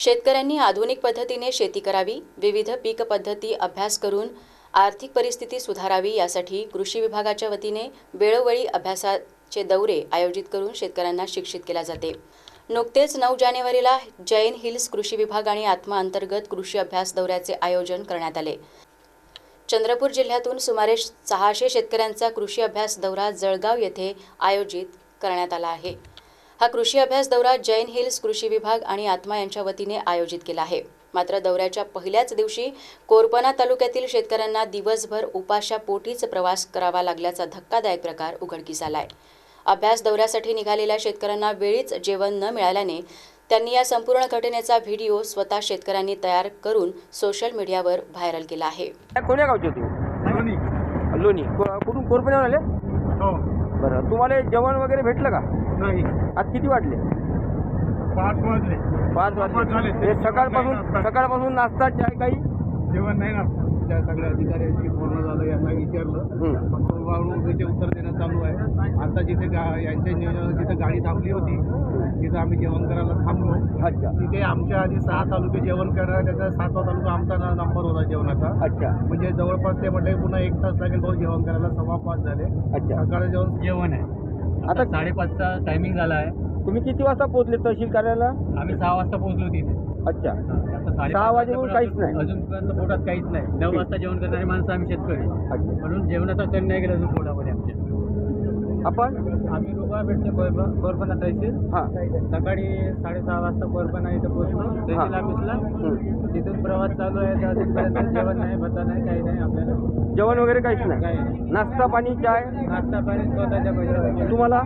शेतकऱ्यांनी आधुनिक पद्धतीने शेती करावी विविध पीक पद्धती अभ्यास करून आर्थिक परिस्थिती सुधारावी यासाठी कृषी विभागाच्या वतीने वेळोवेळी अभ्यासाचे दौरे आयोजित करून शेतकऱ्यांना शिक्षित केल्या जाते. नुकतेच नऊ जानेवारीला जैन हिल्स कृषी विभाग आणि आत्मा अंतर्गत कृषी अभ्यास दौऱ्याचे आयोजन करण्यात आले. चंद्रपूर जिल्ह्यातून सुमारे सहाशे शेतकऱ्यांचा कृषी अभ्यास दौरा जळगाव येथे आयोजित करण्यात आला आहे. हा कृषी अभ्यास दौरा जैन हिल्स कृषी विभाग आणि आत्मा यांच्या वतीने आयोजित केला आहे. मात्र दौऱ्याच्या पहिल्याच दिवशी कोरपना तालुक्यातील शेतकऱ्यांना दिवसभर उपाशा पोटीच प्रवास करावा लागल्याचा धक्कादायक प्रकार उघडकीस आलाय. अभ्यास दौऱ्यासाठी निघालेल्या शेतकऱ्यांना वेळीच जेवण न मिळाल्याने त्यांनी या संपूर्ण घटनेचा व्हिडिओ स्वतः शेतकऱ्यांनी तयार करून सोशल मीडियावर व्हायरल केला आहे. कोण्या गावचे होते? लोणी. कुठून? कोरपण्यावर आले? हो. बरं. तुम्हाला जेवण वगैरे भेटलं का? नाही. आज किती वाटले पाच वाजले. पाच पाच वाजले झाले. हे सकाळपासून सकाळपासून नाश्ता चाय काही? जेवण नाही ना त्या सगळ्या अधिकाऱ्यांशी बोलणं झालं यांना विचारलं. हं. मग वाळूचे उत्तर देणं चालू आहे. आता जिथे गा यांच्या नियोजनात जिथे गाडी थांबली होती तिथं आम्ही जेवण करायला थांबलो. अच्छा. तिथे आमच्या आधी सहा तालुके जेवण करणार त्याचा सातवा तालुका आमचा नंबर होता जेवणाचा. अच्छा. म्हणजे जवळपास ते म्हटले पुन्हा एक तास लागेल भाऊ जेवण करायला सव्वा पाच झाले. अच्छा. सकाळी जेवण जेवण आहे. आता साडेपाचचा टायमिंग झाला आहे. तुम्ही किती वाजता पोहोचले तहसील कार्यालयाला? आम्ही सहा वाजता पोहोचलो तिथे. अच्छा. आता साडेपाच सहा वाजता काहीच नाही. अजूनपर्यंत पोटात काहीच नाही. नऊ वाजता जेवण करणारे माणसं आम्ही शेतकरी. अच्छा. म्हणून जेवणाचा कण नाही गेला अजून पोटामध्ये आमच्या. आपण? आम्ही रुपा भेटते कोरपणा तहसील हां. सकाळी साडेसहा वाजता कोरपणा इथं पोहोचलो तहसील ऑफिसला. तिथून प्रवास चालू आहे अजूनपर्यंत जेवण नाही भत्ता नाही काही नाही आपल्याला. जेवण वगैरे काहीच नाही? काही नाही. नाश्ता पाणी चाय? नाश्ता पाणी स्वतःच्या पैशाला तुम्हाला?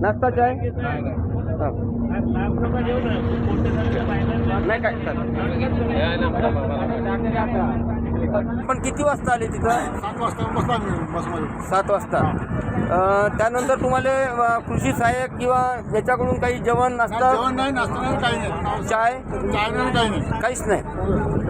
नाश्ता चाय. नाही काय पण किती वाजता आले तिथं? सात वाजता बसला बसमध्ये सात वाजता. अं, त्यानंतर तुम्हाला अं, कृषी सहाय्यक किंवा याच्याकडून काही जेवण नाश्ता? जेवण नाही नाश्ता नाही काही नाही. चाय? चाय नाही काही नाही. काहीच नाही.